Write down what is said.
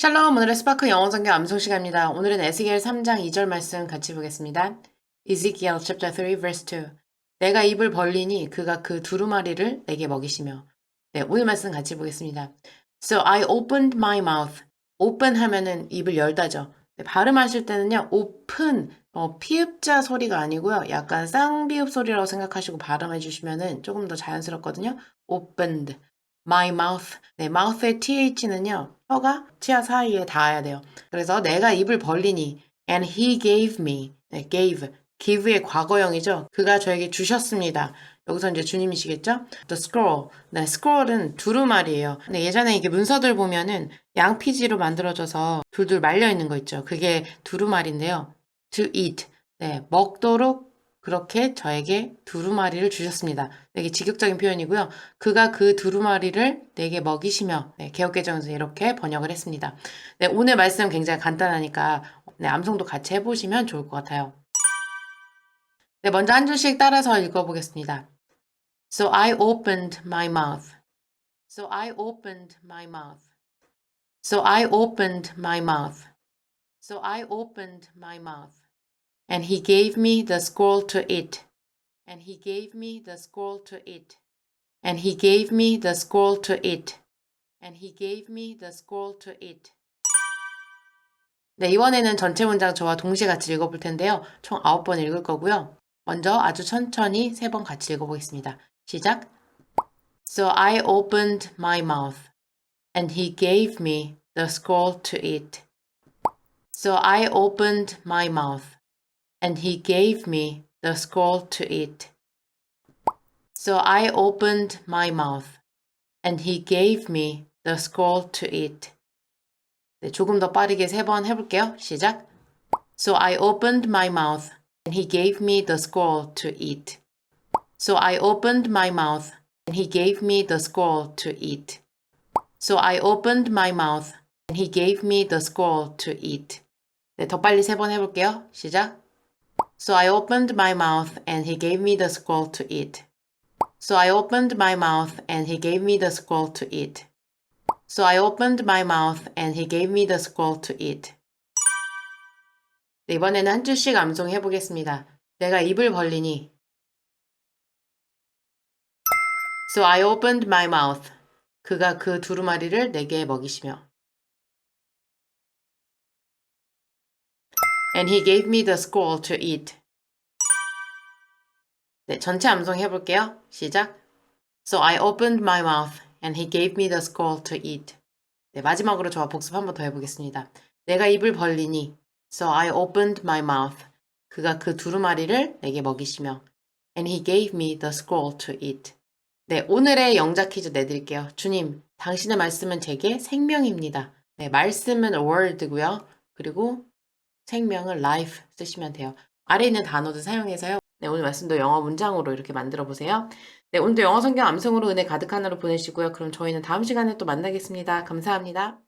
샬롬 오늘의 스파크 영어 성경 암송 시간입니다. 오늘은 에스겔 3장 2절 말씀 같이 보겠습니다. Ezekiel chapter 3 verse 2 내가 입을 벌리니 그가 그 두루마리를 내게 먹이시며 네, 오늘 말씀 같이 보겠습니다. So I opened my mouth. open 하면은 입을 열다죠. 네, 발음하실 때는요. open 어, 피읍자 소리가 아니고요. 약간 쌍비읍 소리라고 생각하시고 발음해 주시면은 조금 더 자연스럽거든요. opened my mouth. 네, mouth의 th는요. 혀가 치아 사이에 닿아야 돼요. 그래서 내가 입을 벌리니 and he gave me. 네, gave. give의 과거형이죠. 그가 저에게 주셨습니다. 여기서 이제 주님이시겠죠? The scroll. 네, scroll은 두루마리예요. 근데 예전에 이게 문서들 보면은 양피지로 만들어져서 둘둘 말려 있는 거 있죠. 그게 두루마리인데요. To eat. 네, 먹도록 그렇게 저에게 두루마리를 주셨습니다. 되게 직역적인 표현이고요. 그가 그 두루마리를 내게 먹이시며 네, 개혁개정에서 이렇게 번역을 했습니다. 네, 오늘 말씀 굉장히 간단하니까 네, 암송도 같이 해보시면 좋을 것 같아요. 네, 먼저 한 줄씩 따라서 읽어보겠습니다. So I opened my mouth. So I opened my mouth. So I opened my mouth. So I opened my mouth. And he gave me the scroll to eat. And he gave me the scroll to eat. And he gave me the scroll to eat. And he gave me the scroll to eat. 네, 이번에는 전체 문장 저와 동시에 같이 읽어볼 텐데요. 총 9번 읽을 거고요. 먼저 아주 천천히 세 번 같이 읽어보겠습니다. 시작. So I opened my mouth, and he gave me the scroll to eat. So I opened my mouth, and he gave me the scroll to eat. So I opened my mouth, and he gave me the scroll to eat. 네, 조금 더 빠르게 세 번 해볼게요. 시작. So I opened my mouth, and he gave me the scroll to eat. So I opened my mouth, and he gave me the scroll to eat. So I opened my mouth, and he gave me the scroll to eat. 네, 더 빨리 세 번 해볼게요. 시작. So I opened my mouth, and he gave me the scroll to eat. So I opened my mouth, and he gave me the scroll to eat. So I opened my mouth, and he gave me the scroll to eat. 네, 이번에는 한 줄씩 암송해 보겠습니다. 내가 입을 벌리니. So I opened my mouth. 그가 그 두루마리를 내게 먹이시며. And he gave me the scroll to eat. 네, 전체 암송 해볼게요. 시작. So I opened my mouth and he gave me the scroll to eat. 네, 마지막으로 저와 복습 한 번 더 해보겠습니다. 내가 입을 벌리니. So I opened my mouth. 그가 그 두루마리를 내게 먹이시며. And he gave me the scroll to eat. 네, 오늘의 영자 퀴즈 내드릴게요. 주님, 당신의 말씀은 제게 생명입니다. 네, 말씀은 word고요. 그리고 생명은 life 쓰시면 돼요. 아래 있는 단어도 사용해서요. 네, 오늘 말씀도 영어 문장으로 이렇게 만들어 보세요. 네, 오늘도 영어 성경 암송으로 은혜 가득 하나로 보내시고요. 그럼 저희는 다음 시간에 또 만나겠습니다. 감사합니다.